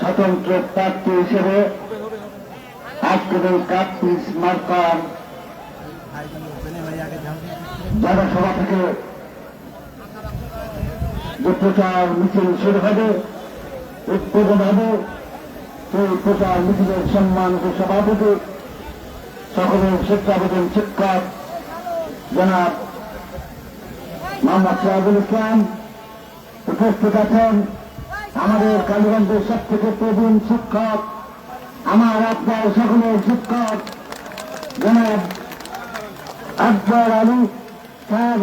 স্বতন্ত্র প্রার্থী হিসেবে আজকের এই কাপ্তিস মার্কার জনসভা থেকে যে প্রচার মিছিল শুরু হবে, উদ্বোধন হবে, সেই প্রচার মিছিলের সম্মানিত সভাপতি, সকলের শিক্ষাবেদন শিক্ষক, জনাব মোহাম্মদ সিরাজুল ইসলাম উপস্থিত আছেন আমাদের কালীগঞ্জের সব থেকে প্রবীণ শিক্ষক, আমার আপনার সকলের শিক্ষক, জনাব আকবর আলী স্যার,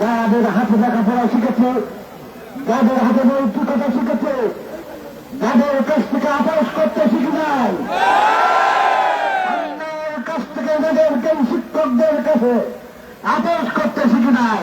যাদের হাতে লেখাপড়া শিখেছে, যাদের হাতে নৈতিকতা শিখেছে, যাদের কাছ থেকে আপোষ করতে শিখে নাই কাছ থেকে যাদেরকে শিক্ষকদের কাছে আপোষ করতে শিখে নাই।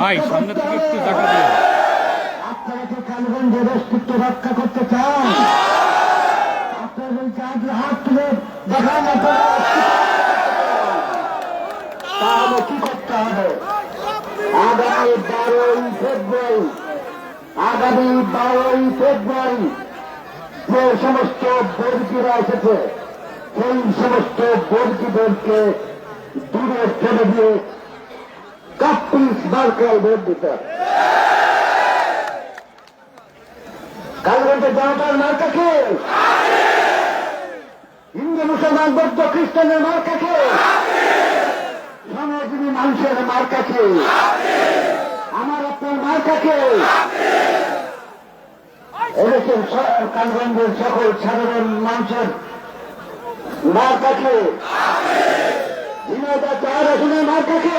ভাই, সামনে থেকে একটু। দেখা দিন আপনারা কি কালগঞ্জের অস্তিত্ব রক্ষা করতে চান। হাত তুলে দেখান তাহলে কি করতে হবে? আগামী বারোই ফেব্রুয়ারি, আগামী বারোই ফেব্রুয়ারি যে সমস্ত বর্গীরা এসেছে, সেই সমস্ত বর্গীদেরকে দূরে ফেলে দিয়ে কাপ্পিস মার্কায় ভোট দিতে। কালগঞ্জের জনতার মার্কা কে? হিন্দু, মুসলমান, বৌদ্ধ, খ্রিস্টানের মার্কা কে? সমাজজীবী মানুষের মার্কা কে? আমার আপনার মার্কা কে? এদেশের কালগঞ্জের সকল সাধারণ মানুষের মার্কা কে? ঝিনাইদা চার আসনের মার্কা কে?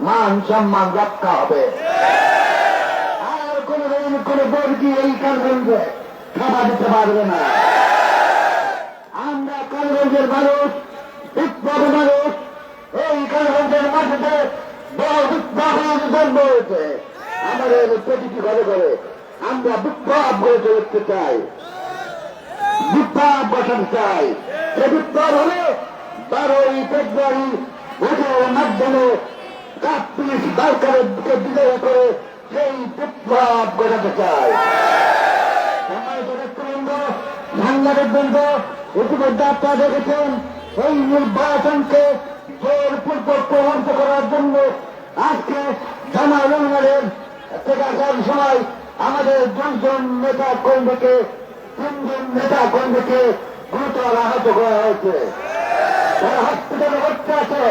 মান সম্মান রক্ষা হবে। আর কোন কোন বর্গী এই কালগঞ্জে খাবার দিতে পারবে না। আমরা কালগঞ্জের মানুষ, বিপ্লব মানুষ, এই কালগঞ্জের মাটিতে বড় বিপ্লব জন্ম হয়েছে। আমাদের প্রতিটি ঘরে ঘরে আমরা বিপ্লব গড়ে তুলতে চাই। বিপ্লব বসাতে চাই। সে বিপ্লব হলে বারোই ফেব্রুয়ারি ভোটের মাধ্যমে কাপ্পিস সরকারকে বিজয় করে, সেই বিপ্লব গড়াতে ব্যক্তিবৃন্দ সাংবাদিক বৃন্দ ইতিমধ্যে আপনারা দেখেছেন, এই নির্বাচনকে জোরপূর্বক প্রভাবিত করার জন্য আজকে জামা ইউনিয়নের থেকে আসার সময় আমাদের দুইজন নেতা কর্মীকে, তিনজন নেতা কর্মীকে গুরুতর আহত করা হয়েছে। হসপিটালে ভর্তি আছে।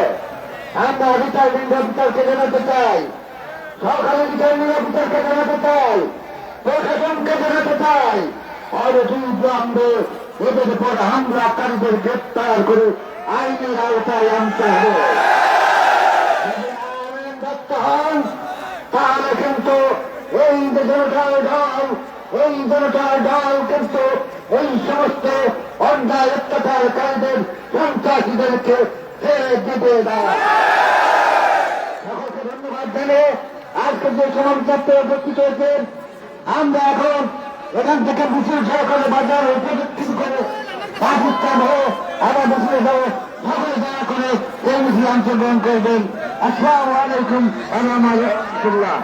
আমরা রিটার্নিং অফিসারকে জানাতে চাই। সরকারি রিটার্নিং অফিসারকে জানাতে চাই। প্রশাসনকে জানাতে চাই। অনতিবিলম্বে এদের উপর হামলাকারীদের গ্রেপ্তার করে আইনের আওতায় আনতে হবে। তাহলে কিন্তু এই জনতার দল এই জনতার দল কিন্তু এই সমস্ত অন্যায় অত্যাচারকারীদের সন্ত্রাসীদেরকে দিবে না সকলকে ধন্যবাদ জানিয়ে আজকে যে সমাজযাত্রা উপস্থিত হয়েছেন আমরা এখন এখান থেকে মিছিল সহকারে বাজার উপযুক্ত করে পাকিস্তান হয়ে আবার মিছিলে যাব করে এই মিছিলে অংশগ্রহণ করবেন আসসালামু আলাইকুম আলহামদুলিল্লাহ